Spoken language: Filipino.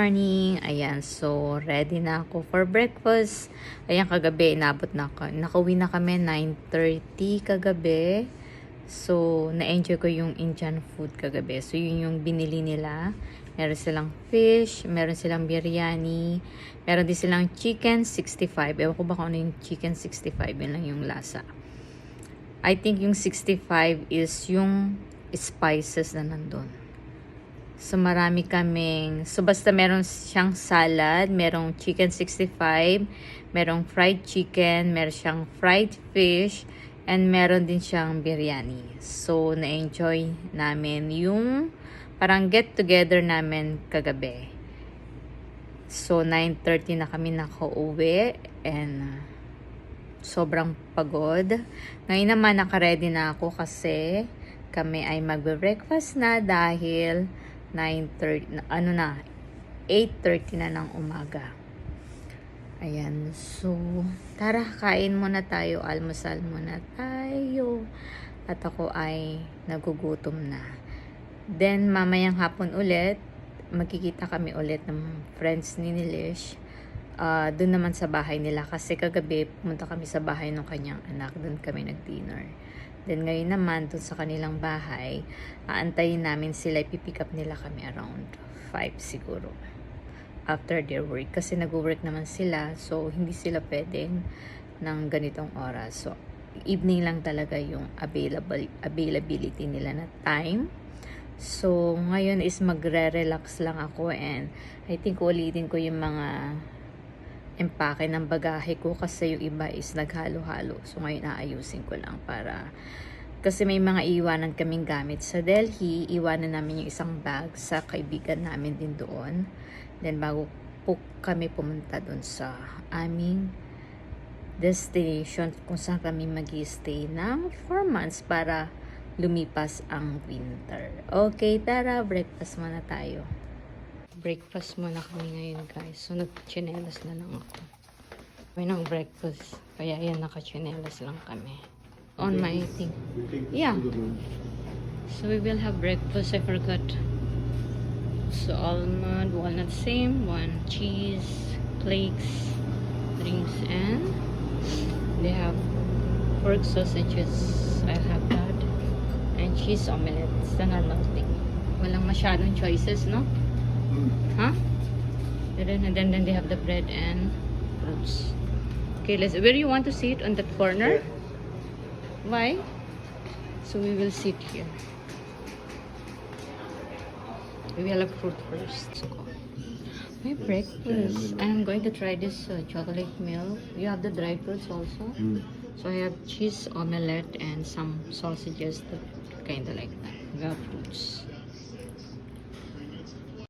morning! Ayan, so ready na ako for breakfast. Ayan, kagabi, inabot na ako. Nakauwi na kami 9.30 kagabi. So, na-enjoy ko yung Indian food kagabi. So, yun yung binili nila. Meron silang fish, meron silang biryani, meron din silang chicken 65. Ewan ko ba kung ano yung chicken 65, yun lang yung lasa. I think yung 65 is yung spices na nandun. So, marami kaming... So, basta meron siyang salad, merong chicken 65, merong fried chicken, meron siyang fried fish, and meron din siyang biryani. So, na-enjoy namin yung parang get-together namin kagabi. So, 9.30 na kami nakauwi and uh, sobrang pagod. Ngayon naman nakaredy na ako kasi kami ay magbe-breakfast na dahil 9.30, na- ano na, 8.30 na ng umaga. Ayan, so, tara, kain muna tayo, almusal muna tayo. At ako ay nagugutom na. Then, mamayang hapon ulit, magkikita kami ulit ng friends ni Nilish. Ah, doon naman sa bahay nila kasi kagabi pumunta kami sa bahay ng kanyang anak. Doon kami nag-dinner. Then ngayon naman, doon sa kanilang bahay, aantayin namin sila, ipipick up nila kami around 5 siguro. After their work. Kasi nag-work naman sila, so hindi sila pwedeng ng ganitong oras. So, evening lang talaga yung available, availability nila na time. So, ngayon is magre-relax lang ako and I think ulitin ko yung mga empake ng bagahe ko kasi yung iba is naghalo-halo. So ngayon aayusin ko lang para kasi may mga iwanan kaming gamit sa Delhi. Iwanan namin yung isang bag sa kaibigan namin din doon. Then bago po kami pumunta doon sa aming destination kung saan kami mag stay ng 4 months para lumipas ang winter. Okay, tara, breakfast muna tayo. Breakfast muna kami ngayon guys. So nagchinelas na lang ako. May nang breakfast. Kaya yan, nakachinelas lang kami. On my thing. Yeah. So we will have breakfast. I forgot. So almond, walnut same. One cheese, flakes, drinks, and they have pork sausages. I'll have that. And cheese omelette. It's the normal thing. Walang masyadong choices, no? And then, then, they have the bread and fruits. Okay, let's. Where you want to sit on that corner? Why? So we will sit here. We will have fruit first. My breakfast. I'm going to try this uh, chocolate milk. You have the dry fruits also. So I have cheese omelette and some sausages that kind of like that. We have fruits.